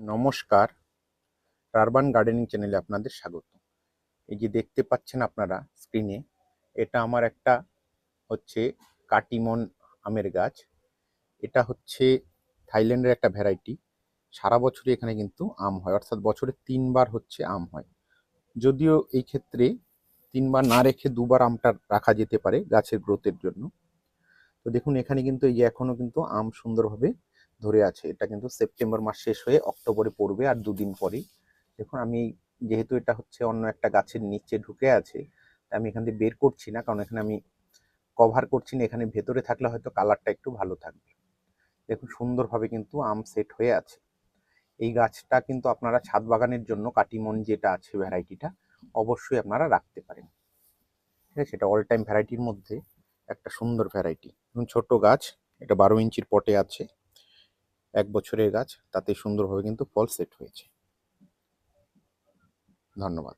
নমস্কার। Urban gardening চ্যানেলে আপনাদের স্বাগত। এই যে দেখতে পাচ্ছেন আপনারা স্ক্রিনে এটা আমার একটা হচ্ছে কাটিমন আমের গাছ। এটা হচ্ছে থাইল্যান্ডের একটা ভ্যারাইটি। সারা বছরই এখানে কিন্তু আম হয়, অর্থাৎ বছরে তিনবার হচ্ছে আম হয়। যদিও এই ক্ষেত্রে তিনবার না রেখে দুবার আমটা রাখা যেতে পারে গাছের গ্রোথের জন্য। তো দেখুন, এখানে কিন্তু এই যে এখনও কিন্তু আম সুন্দরভাবে ধরে আছে। এটা কিন্তু সেপ্টেম্বর মাস শেষ হয়ে অক্টোবরে পড়বে আর দুদিন পরেই। দেখুন, আমি যেহেতু এটা হচ্ছে অন্য একটা গাছের নিচে ঢুকে আছে আমি এখান থেকে বের করছি না, কারণ এখানে আমি কভার করছি না। এখানে ভেতরে থাকলে হয়তো কালারটা একটু ভালো থাকবে। দেখুন, সুন্দরভাবে কিন্তু আম সেট হয়ে আছে। এই গাছটা কিন্তু আপনারা ছাদ বাগানের জন্য কাটিমন যেটা আছে ভ্যারাইটিটা, অবশ্যই আপনারা রাখতে পারেন। ঠিক আছে? এটা অল টাইম ভ্যারাইটির মধ্যে একটা সুন্দর ভ্যারাইটি ছোট গাছ, এটা বারো ইঞ্চির পটে আছে। এক বছরের গাছ তাতে সুন্দরভাবে কিন্তু ফল সেট হয়েছে। ধন্যবাদ।